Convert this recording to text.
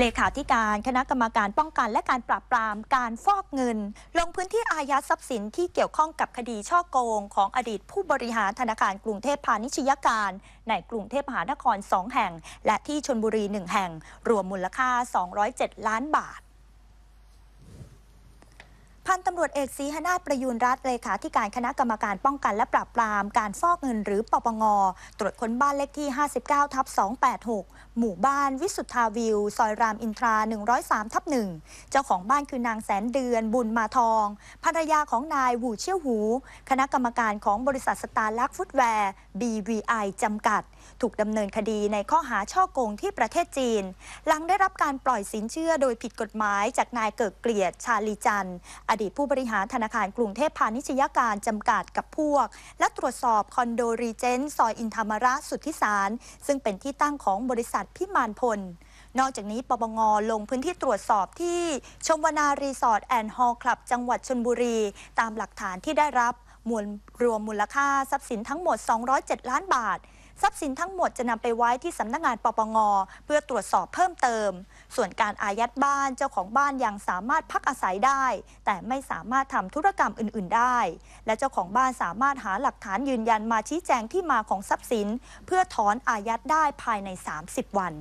เลขาธิการคณะกรรมการป้องกันและการปราบปรามการฟอกเงิน ลงพื้นที่อายัดทรัพย์สินที่เกี่ยวข้องกับคดีช่อโกง ของอดีตผู้บริหารธนาคารกรุงเทพพาณิชยการ ในกรุงเทพมหานคร 2 แห่ง และที่ชนบุรี 1 แห่ง รวมมูลค่า 207 ล้านบาท พันตำรวจเอกศรีหนาถประยูนรัฐเลขาธิการคณะกรรมการป้องกันและปราบปราม การฟอกเงินหรือปปง ตรวจค้นบ้านเลขที่ 59 ทับ 286 หมู่บ้านวิสุทธาวิว ซอยรามอินทรา 103 ทับ 1 เจ้าของบ้านคือนางแสนเดือน บุญมาทอง ภรรยาของนายหูเชี่ยวหู คณะกรรมการของบริษัทสตาร์ลักฟุตแวร์ BVI จำกัด ถูกดำเนินคดีในข้อหาช่อโกงที่ประเทศจีน หลังได้รับการปล่อยสินเชื่อโดยผิดกฎหมายจากนายเกิดเกลียดชาลีจันทร์อดีตผู้บริหารธนาคารกรุงเทพพาณิชยการจำกัดกับพวก และตรวจสอบคอนโดรีเจนต์ซอยอินธรรมระสุทธิสาร ซึ่งเป็นที่ตั้งของบริษัทพิมานพล นอกจากนี้ปปงลงพื้นที่ตรวจสอบที่ชมวนารีสอร์ทแอนด์ฮอลล์คลับ จังหวัดชนบุรี ตามหลักฐานที่ได้รับมวลรวมมูลค่าทรัพย์สินทั้งหมด 207 ล้านบาท ทรัพย์สินทั้งหมดจะนำไปไว้ที่สำนักงานปปง เพื่อตรวจสอบเพิ่มเติม ส่วนการอายัดบ้านเจ้าของบ้านยังสามารถพักอาศัยได้ แต่ไม่สามารถทำธุรกรรมอื่น ๆ ได้ และเจ้าของบ้านสามารถหาหลักฐานยืนยันมาชี้แจงที่มาของทรัพย์สิน เพื่อถอนอายัดได้ภายใน 30 วัน